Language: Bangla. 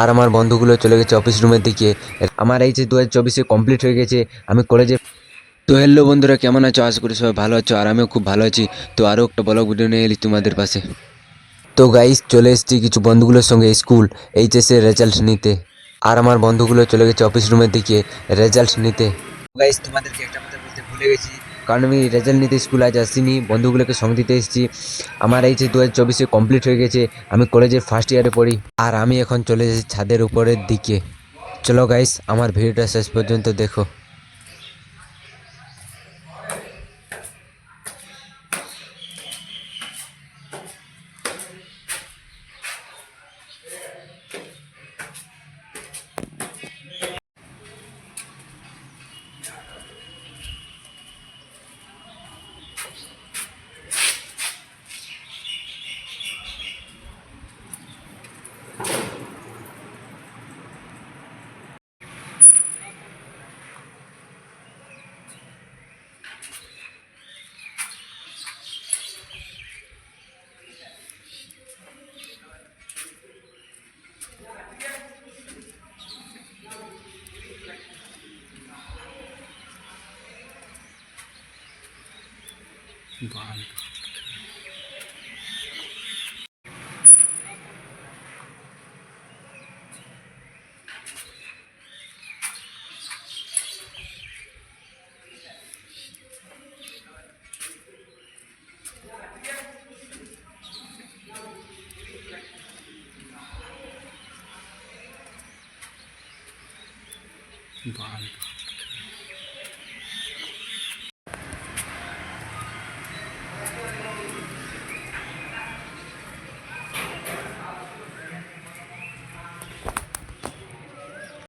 আর আমার বন্ধুগুলো চলে গেছে অফিস রুমের দিকে। আমার এই যে দু হাজার চব্বিশে কমপ্লিট হয়ে গেছে, আমি কলেজে তো হ্যালো বন্ধুরা, কেমন আছো? আশা করি সবাই ভালো আছো, আর আমিও খুব ভালো আছি। তো আরও একটা ব্লগ ভিডিও নিয়ে এলি তোমাদের পাশে। তো গাইস চলে এসেছি কিছু বন্ধুগুলোর সঙ্গে স্কুল এইচএসের রেজাল্ট নিতে। আর আমার বন্ধুগুলো চলে গেছে অফিস রুমের দিকে রেজাল্ট নিতে। গাইস তোমাদেরকে একটা কথা বলতে ভুলে গেছি। কারণ আমি রেজাল্ট নিতে স্কুলে আজ আসিনি, বন্ধুগুলোকে সঙ্গে দিতে এসেছি। আমার এই যে দু হাজার চব্বিশে কমপ্লিট হয়ে গেছে, আমি কলেজের ফার্স্ট ইয়ারে পড়ি। আর আমি এখন চলে এসেছি ছাদের উপরের দিকে। চলো গাইস আমার ভিডিওটা শেষ পর্যন্ত দেখো। Vale. Vale.